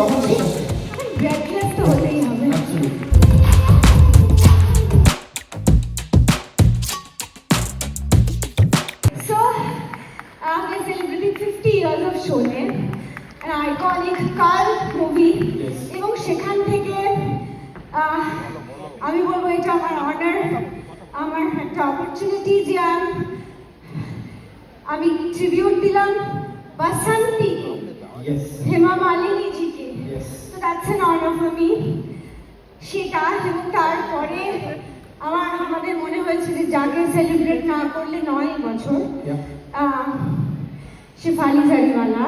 তখন ব্র্যাক ক্লাস তো হতেই হবে। কাল মুভি এবং সেখান থেকে আমি বলব এটা আমার অনার আমার একটা অপরচুনিটি যে আমি ট্রিবিউট দিলাম বাসন্তি। Hema মালিনীজি GK Yes. তো that's an honour for me সেটা এবং তারপরে আমার আমাদের মনে হয়েছে যে যাকে সেলিব্রেট না করলে নয় বছর Shefali জারিওয়ালা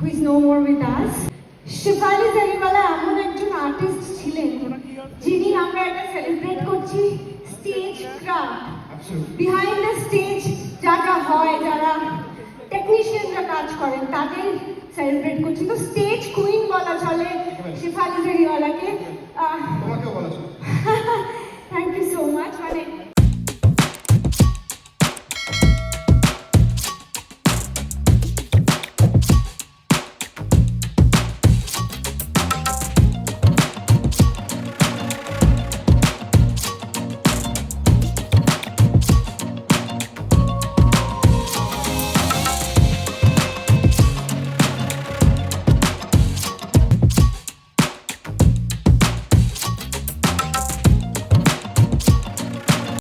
who is no more with us. Shefali Jariwala এমন একজন আর্টিস্ট ছিলেন যিনি আমরা এটা সেলিব্রেট করছি stage craft. Behind the stage যা যা হয় যারা টেকনিশিয়ানরা কাজ করেন তাদের সেলিব্রেট করছি তো স্টেজ কুইন मीडिया वाला के